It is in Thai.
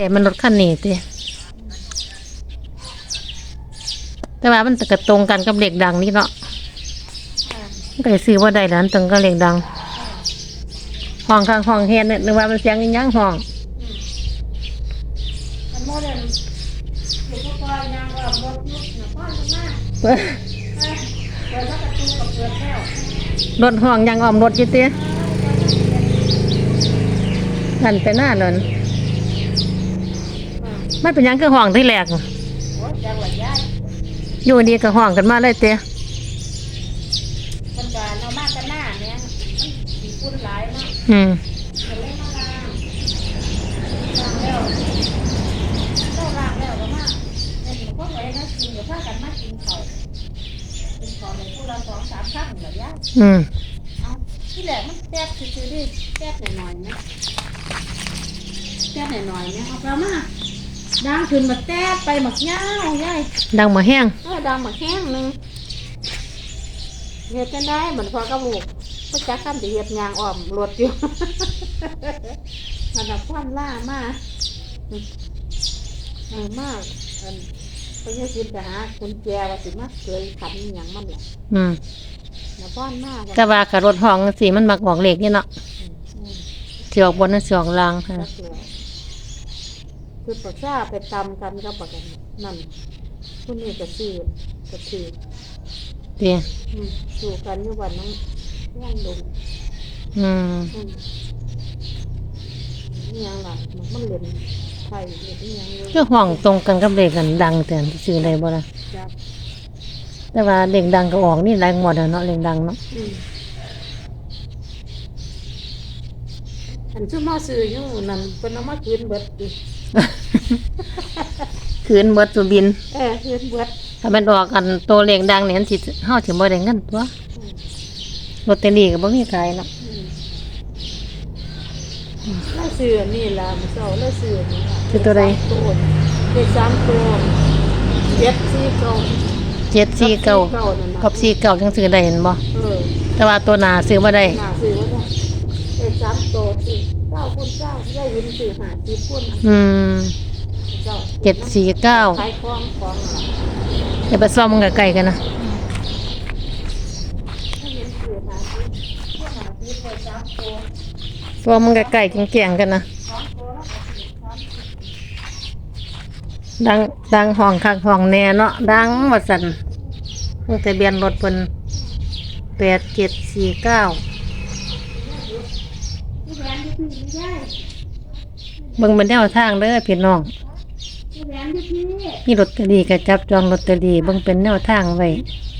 แต่มันรถคันนี้ติแต่ว่ามันก็ตรงกันกับเด็กดังนี่เนาะมันก็เลยซื้อว่าได้แล้วตรงกับเด็กดังห้องข้างห้องเฮ็ดเนี่ยนึกว่ามันเสียงอีหยังห้องมันโมเดลอยู่ก็คอยยังว่ารถยุบนะพ่อจะมาเปิดแล้วประตูกับเปิดแล้วรถห้องยังอ้อมรถอยู่ตินั่นไปหน้าเลย มันเป็นหยังคือห้องที่แรก โอ้จังหวัดยายอยู่ดีก็ห้องกันมาเลยเต้คนการเอามากันหน้าเนี่ยมันสีพุ่นหลายเนาะอืมจะเล่นมาล้างล้างแล้วเจ้าล้างแล้วก็มาเป็นพวกอะไรนะกินกับพากันมากินข้าวกินข้าวในพวกเราสองสามครั้งแบบยายอืมเอาที่แหละมันแตกซื่อๆดิแตกหน่อยๆนะแตกหน่อยๆนะเอาไปมา ดังขึ้นมาแตกไปหมักย่าวยายดังมาแห้งเออดังหมักแห้งหนึ่งเฮ็ดจังได้เหมือนพอกับลูกก็จักกันสิเฮ็ดยางอ้อมรถอยู่มันเอาความล่ามาเออมากอันไปเฮ็ดกินไปหาคุณแจว่าสิมาเคยขันอหย่างมันแหละอืมมาป้อนมากแต่ว่ากับรถห้องสิมันมักออกเลขนี่เนาะสิออกบนนั่นสิออกล่างค่ะจักแล้ว คือประชาไปตำกันกับประกันนั่นคุณนี่ก็ซื้อก็ซื้อเต้อืมสู่กันอยู่วันนั้นย่างดงอืมอืมนี่ยังล่ะมันมันเล่นไทยเล่นนี่ยังเลยคือห้องตรงกันกับเลขกันดังแต่ซื้อได้บ่ล่ะจับแต่ว่าเลขดังก็ออกนี่หลายหมดแล้วเนาะเลขดังเนาะอืม อันชื่อมาซื้ออยู่นั่นเป็นเอามาคืนเบิดดิคืนเบิดสุบิน เออคืนเบิดถ้ามันออกกันตัวเลขดังเนี่ยมันสิเฮาสิบ่ได้เงินตัวอืมลอตเตอรี่ก็บ่มีขายเนาะอืมแล้วซื้ออันนี่ล่ะมันเศร้าแล้วซื้ออันนี่ล่ะคือตัวใดตัวเด็กสามตัวเจ็ดสี่เก้า749นั่นน่ะกับ49จังซื้อได้เห็นบ่เออแต่ว่าตัวหน้าซื้อบ่ได้หาซื้อว่าได้เด็ก สามโตสี่เก้าคูณเก้าได้ยินสี่หาสี่คูณอืมเจ็ดสี่เก้าใช้คล้องคล้องเดี๋ยวไปซ้อมมึงกับไก่กันนะซ้อมมึงกับไก่เก่งๆกันนะดังดังห้องคักห้องแน่เนาะดังหมดสันทะเบียนรถบนแปดเจ็ดสี่เก้า เบิ่งเป็นแนวทางเด้อพี่น้องที่แหวนที่พี่มีลอตเตอรี่ก็จับจองลอตเตอรี่เบิ่งเป็นแนวทางไว้ท